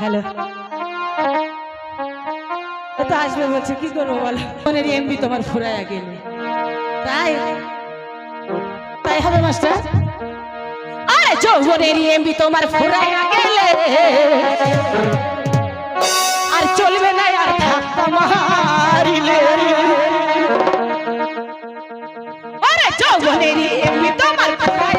Hello তো আসবে বলছে কি করব বলো? ফোনের এমবি তোমার ফুরাইয়া গেল। তাই? তাই হবে মাস্টার? আরে চৌবনের এমবি তোমার ফুরাইয়া গেলে। আর চলবে না আর ধাক্কা মারিলে। আরে চৌবনের এমবি তোমার ফুরাইয়া